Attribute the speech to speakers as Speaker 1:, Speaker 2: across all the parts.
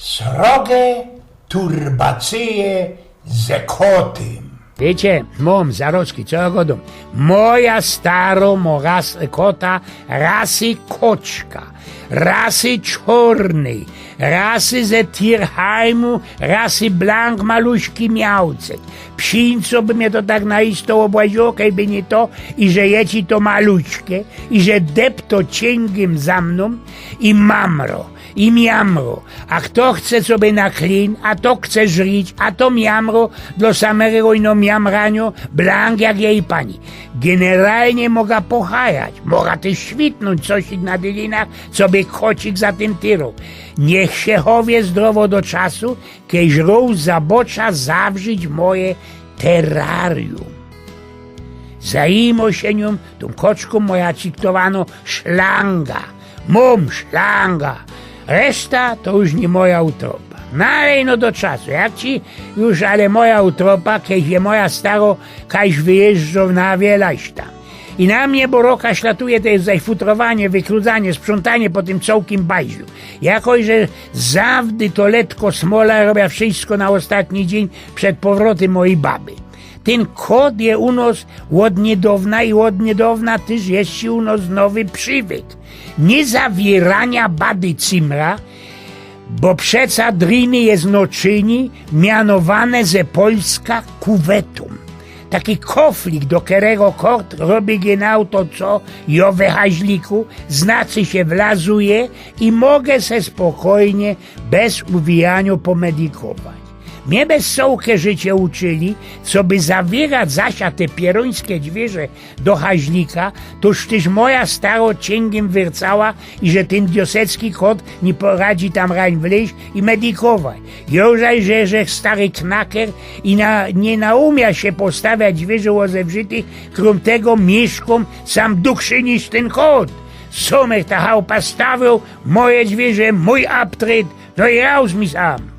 Speaker 1: Srogie turbacje ze kotym.
Speaker 2: Wiecie, mom, zaroczki, co godom? Moja staro mo ras, kota rasy koczka, rasy czarnej, rasy ze Tierheimu, rasy blank maluśki miałcek. Psińco by mnie to tak naisto obłaziło, kaj by nie to, i że jeci to maluśkie, i że depto cięgiem za mną, i mamro i miamro. A kto chce sobie na klin, a to chce żrić, a to miamro dla samego ino miamranio, blank jak jej pani. Generalnie mogę pochajać, mogę też świtnąć coś na dylinach, co by kocik za tym tyrą. Niech się chowie zdrowo do czasu, kiedyś rów zabocza zawrzyć moje terrarium. Zajmą się nią tą koczką moja ciktowano szlanga. Mum szlanga. Reszta to już nie moja utropa. Nalej no do czasu. Jak ci już, ale moja utropa, kiedyś je moja staro, kaś wyjeżdżał na wielaś tam. I na mnie boroka ślatuje to jest zajfutrowanie, wykrudzanie, sprzątanie po tym całkiem bajżu. Jakoś, że zawdy to letko smola robię wszystko na ostatni dzień przed powrotem mojej baby. Ten kod je u nas od niedawna i od niedawna też jest u nas nowy przywyk. Nie zawierania bady cimra, bo przeca driny jest noczyni mianowane ze Polska kuwetą. Taki koflik, do którego kort robi genau to co jo we haźliku, znaczy się wlazuje i mogę se spokojnie, bez uwijania pomedikować. Mnie bez sołkę życie uczyli, co by zawierać zasia te pierońskie dźwierze do haźlika, toż tyż moja staro cięgiem wyrcała i że ten diosecki kot nie poradzi tam rań wleźć i medikować. Jożaj, że, że stary knaker i na, nie naumia się postawiać dźwierze łozewżytych, krom tego mieszkom sam dłuższy niż ten kot. Somek ta chałupa stawiał, moje dźwierze, mój aptryt, no i raus mi sam.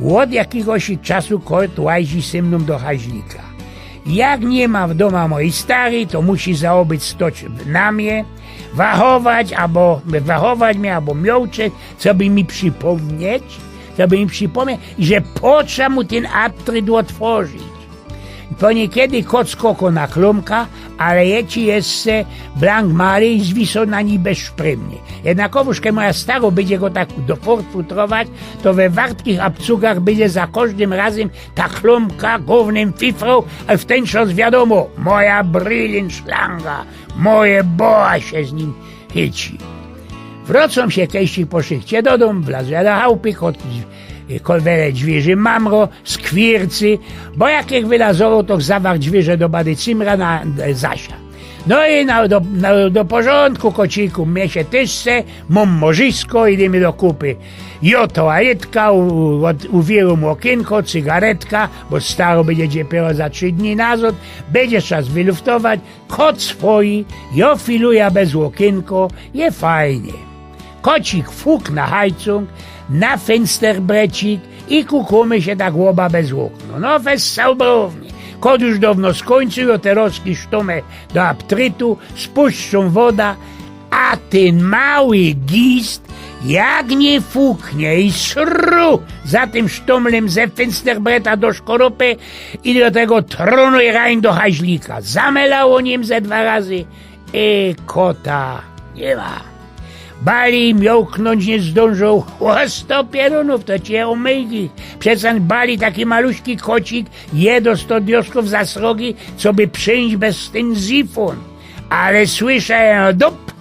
Speaker 2: Od jakiegoś czasu kot łazi ze mną do haźnika. Jak nie ma w domu mojej starej, to musi zaobyć stoć na mnie, wachować, albo wachować mnie, albo miałczeć, co by mi przypomnieć, co by mi przypomnieć, że po co mu ten atryt otworzyć. To niekiedy kot skoko na klumka, ale jeci jeszcze blank mary i zwisał na niej bezszprymnie. Jednakowoż, kiedy moja staro będzie go tak do futrować, to we wartkich abcugach będzie za każdym razem ta klumka głównym fifrą, a w ten czas wiadomo, moja brylin szlanga, moje boa się z nim chyci. Wrocą się kiedyś po szychcie do domu, wlazła do chałupy, kot kolwele dźwierzy mamro, skwircy, bo jak ich wylazował, to zawarł dźwierze do bady cimra na e, Zasia. No i na, do, na, do porządku, kociku, mnie się mam morzysko, idziemy do kupy. Jo toaletka, u, od- uwieru mu okienko, cygaretka, bo staro będzie dopiero za trzy dni nazad, będzie czas wyluftować, kot swoi, jo filuje bez okienko, je fajnie. Kocik fuk na hajcung, na fensterbrecik i kukumy się tak łoba bez okno. No wessał brownie. Kot już dawno skończył, o te rożki sztumy do aptrytu, spuszczą woda, a ten mały gist jak nie fuknie i szru za tym sztumlem ze fensterbreta do szkorupy i do tego tronu i rań do haźlika. Zamelało nim ze dwa razy i kota nie ma. Bali miałknąć nie zdążą. O, sto pierunów, to cię omyjki. Przecież bali taki maluśki kocik, je do sto diosków za srogi, co by przyjść bez ten zifon. Ale słyszę, dup,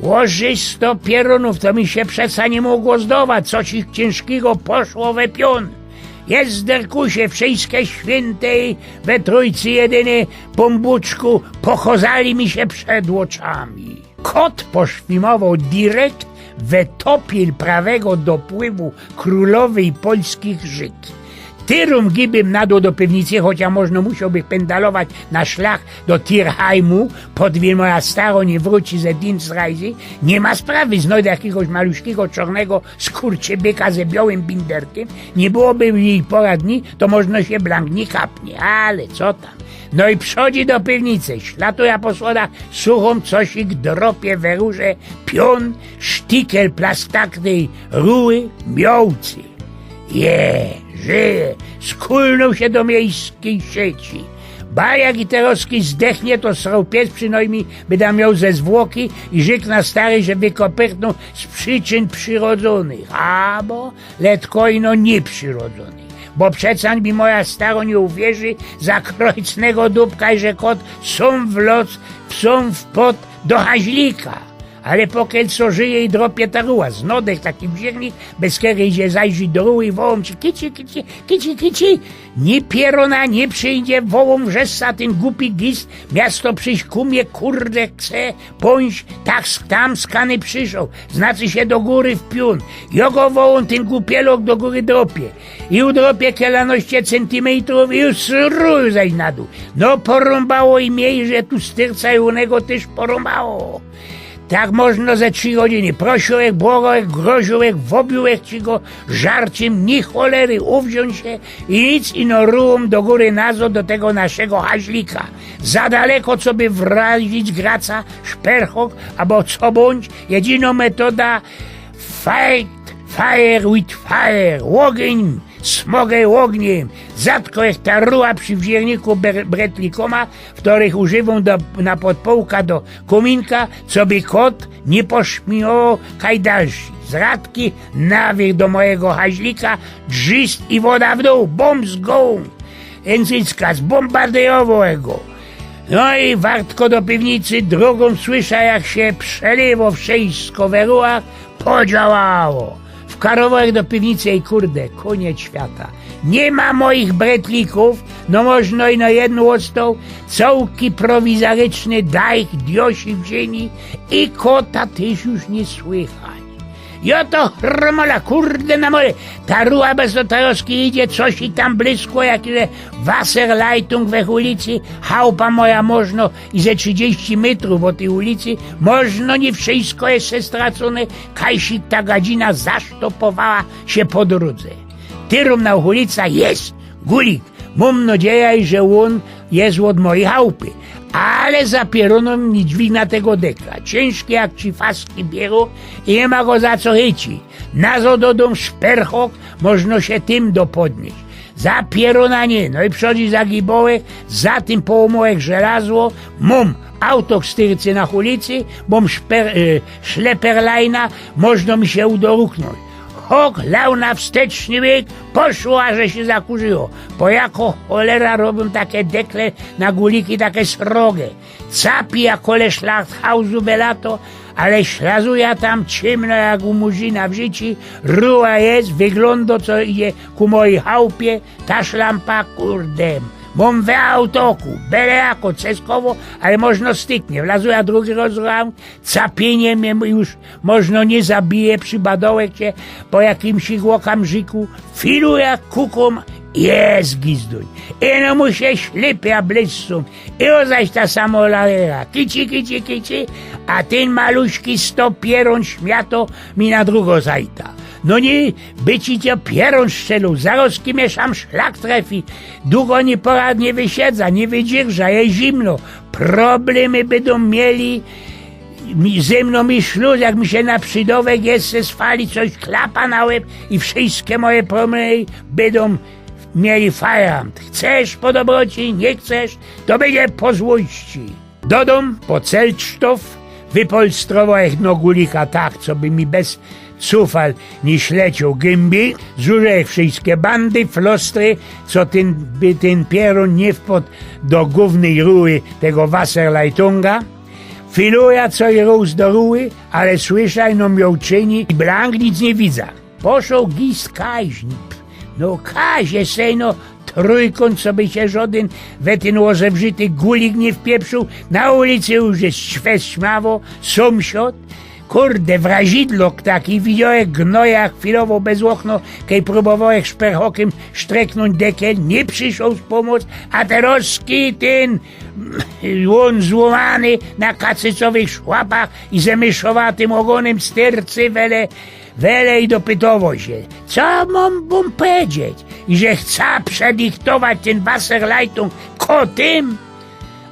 Speaker 2: łoży sto pierunów, to mi się przeca nie mogło zdować, coś ich ciężkiego poszło we pion. Jest derkusie, wszystkie świętej, we trójcy jedyny, pombuczku, pochozali mi się przed oczami. Kot poszwimował direkt we topiel prawego dopływu królowej polskich Żyd. Tyrum gibym na dół do piwnicy, chociaż można musiałby pendalować na szlach do Tirheimu, podwie moja staro nie wróci ze Dienstreise, nie ma sprawy, znajdę jakiegoś maluśkiego czarnego skurczybyka ze białym binderkiem, nie byłoby jej pora dni, to można się blank nie kapnie, ale co tam. No i przychodzi do piwnicy, ślatuje po schodach suchą cosik dropie we rurze, pion, sztikel plastaktej ruły, miołcy. Je, żyje, skulnął się do miejskiej sieci. Bajak i terowski zdechnie, to srał pies przynajmniej by miał ze zwłoki i żyk na stary, że wykopyrtnął z przyczyn przyrodzonych, albo letkojno nieprzyrodzonych. Bo przecań mi moja staro nie uwierzy za krojcnego dupka i że kot są w los, są w pot do haźlika. Ale pokiel co żyje i dropie ta ruła, znodek taki wziernik, bez kiedy idzie zajrzeć do ruły i wołom ci kici, kici, kici, kici. Nie pierona nie przyjdzie, wołom wrzessa ten głupi gist, miasto przyjść kumie, kurde chce, pąść, tak tam skany przyszł, znaczy się do góry w piun. Jogo wołom ten głupielok do góry dropie. I u dropie kielanoście centymetrów i już sruju zaś na dół. No porąbało i miej, że tu styrca i u niego też porąbało. Tak można ze trzy godziny. Prosiłek, błogałek, groziłek, wobiłek ci go żarciem, ni cholery uwziąć się i nic ino rułom do góry nazo do tego naszego haźlika. Za daleko, co by wrazić graca, szperchok, albo co bądź, jedyna metoda fight fire with fire, ogień, smogę ogniem, zatko jak ta ruła przy wzierniku ber- bretlikoma, w których używam do, na podpołka do kominka, co by kot nie poszmiował kajdalsi. Z radki do mojego haźlika, drzyst i woda w dół, bomb z gołą. Języcka zbombardowego. No i wartko do piwnicy drugą słysza, jak się przeliwo wszystko we rułach, podziałało. W do piwnicy i kurde, koniec świata. Nie ma moich bretlików, no można i na jedną ostał, całki prowizoryczny dajch diosi w ziemi i kota też już nie słychać. Ja to chrmola, kurde na mole. Ta ruła bez otaroski idzie, coś i tam blisko, jak ile Wasserleitung we ulicy, chałupa moja można i ze 30 metrów od tej ulicy, można nie wszystko jest stracone, kajsik ta gadzina zasztopowała się po drodze. Tyrumna ulica jest, gulik, mam nadzieję, że on jest od mojej chałupy. Ale za pieruną nie dźwigna tego deka. Ciężkie jak ci faski bierą i nie ma go za co chycić. Na zododą szperchok można się tym dopodnieść. Za pieruna nie, no i przychodzi za gibołek, za tym połomołek żelazło, mum, auto styrcy na ulicy, bom szper, y, szleperlajna, można mi się udoruknąć. Hok lał na wsteczny bieg, poszło, a że się zakurzyło. Bo jako cholera robią takie dekle na guliki, takie srogie. Capi jak kole szlachthausu belato, ale ślazuje tam ciemno jak u murzyna w życiu. Ruła jest, wygląda co idzie ku mojej chałupie, ta szlampa kurdem. Mam we autoku, byle jako, ceskowo, ale można styknie. Wlazuje drugi rozgram, capienie mnie już można nie zabije, przybadołek cię po jakimś łokamżyku, filu jak kukum, jest gizduj. I no mu się ślipia bliską. I o zaś ta samoladera. Kici, kici, kici, a ten maluśki sto pieron śmiato mi na drugo zajta. No nie, by ci cię pieron szczelu, zaraz mieszam szlak trefi. Długo nie porad nie wysiedza, nie wydzierża, jest zimno. Problemy będą mieli mi, ze mną mi śluz, jak mi się na przydowek jest ze sfali coś klapa na łeb i wszystkie moje problemy będą mieli fajant. Chcesz po dobroci, nie chcesz, to będzie po złości. Dodom po celcztow wypolstrował jak nogulika tak, co by mi bez cufal nie śleciał gębi, zużył wszystkie bandy, flostry, co ten, by ten pieron nie wpadł do głównej ruły tego Wasserleitunga. Filuja co i rósł do ruły, ale słyszaj no miał czyni i blank nic nie widza. Poszł gist kaźni. No kazie sej no trójkąt, co by się żaden we ten łożewżyty gulik nie wpieprzył. Na ulicy już jest śwes śmawo, sąsiad. Kurde, wrazidlok taki, widziałek gnoja chwilowo bez okno, kiedy próbowałek szperhokiem streknąć dekiel, nie przyszł z pomoc, a teraz ten on złamany na kacycowych szłapach i zemieszowatym ogonem stercy wele, wele i dopytował się, co mam bum powiedzieć, że chce przedyktować ten Wasserleitung kotym,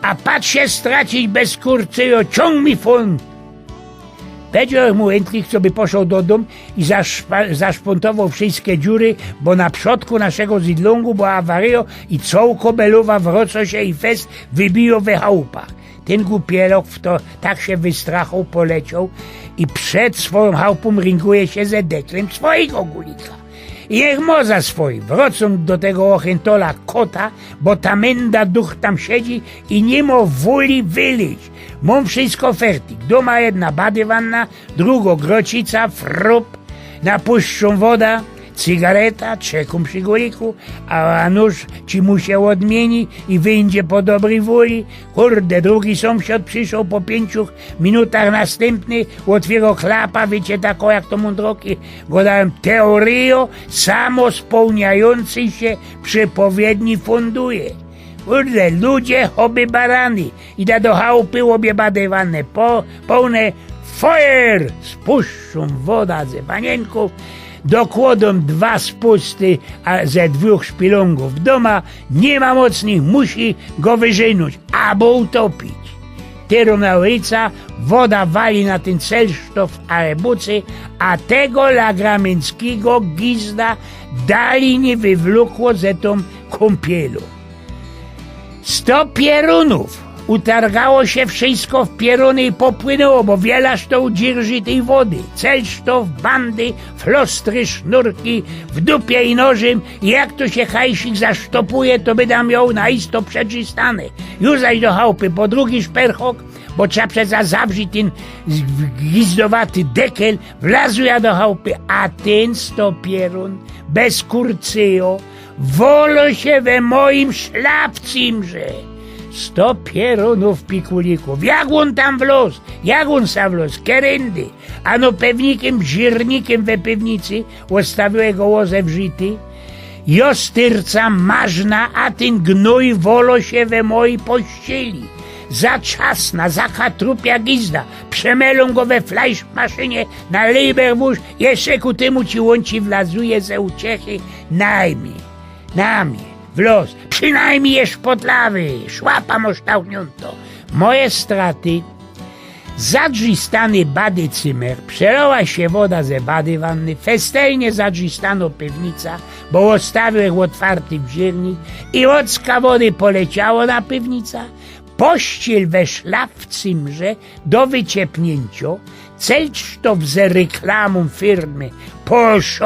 Speaker 2: a patrz się stracić bez kurcy, ciąg mi fun. Powiedział mu Entlich, co by poszedł do domu i zaszpontował wszystkie dziury, bo na przodku naszego zidlągu była awaria i cołko belowa wroco się i fest wybiło we chałupach. Ten głupielok w to tak się wystrachał, poleciał i przed swoją chałupą ringuje się ze deklem swojego gulika. Niech moza swój, wrocą do tego ochętola kota, bo ta menda duch tam siedzi i nie ma woli wylić. Mam wszystko fertik. Doma jedna badywanna, drugo grocica, frup, napuszczą woda, cygareta, czekum przy guliku, a nóż ci mu się odmieni i wyjdzie po dobrej woli. Kurde, drugi sąsiad przyszedł po pięciu minutach następny, otwierał chlapa, wiecie, taką jak to mądroki, go dałem teorię samospełniającej się przepowiedni funduje. Kurde, ludzie, hobby barany. Idę do chałupy, obie badywane, po, pełne fire! Spuszczą woda ze panienków, dokładą dwa spusty a ze dwóch szpilongów doma, nie ma mocnych, musi go wyżynąć albo utopić. Teraz na ulica, woda wali na ten celsztof arebucy, a tego lagramenckiego gizda dali nie wywlókło ze tą kąpielu. Sto pierunów! Utargało się wszystko w pieruny i popłynęło, bo wielaż to udzierży tej wody. Celsztow, bandy, flostry, sznurki, w dupie i nożem. I jak to się hajsik zasztopuje, to by tam miał na isto przeczystane. Już zaś do chałupy, po drugi szperchok, bo trzeba przeza zawrzeć ten gwizdowaty dekel, wlazł ja do chałupy, a ten sto pierun, bez kurcyjo, wolo się we moim szlapcimże. Sto pierunów pikulików. Jak on tam wlóz? Jak on sam wlóz? Kerendy. Ano pewnikiem, żirnikiem we piwnicy ostawił go łoze wżyty. Jostyrca mażna, a ten gnój wolo się we mojej pościeli. Za czasna, za katrupia gizda. Przemelą go we flajszmaszynie na Leiberwurz. Jeszcze ku temu ci łąci wlazuje ze uciechy. Najmie, na mnie, w los. Przynajmniej jesz potlawy. Szłapa moształnięto. Moje straty. Zadrzistany bady cymer, przelała się woda ze bady wanny, festelnie zadrzistano piwnica, bo ostawił otwarty wziernik i ocka wody poleciało na piwnica, pościel weszła w cymrze do wyciepnięcia, celcztow ze reklamą firmy. Poszł,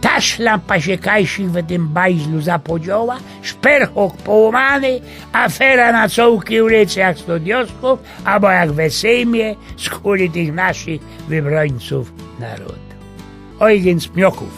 Speaker 2: ta szlampa się kajsich w tym bajzlu zapodziała, szperchok połamany, afera na cołki ulicy jak sto diosków, albo jak we Sejmie kuli tych naszych wybrońców narodu. Ojgen Smioków.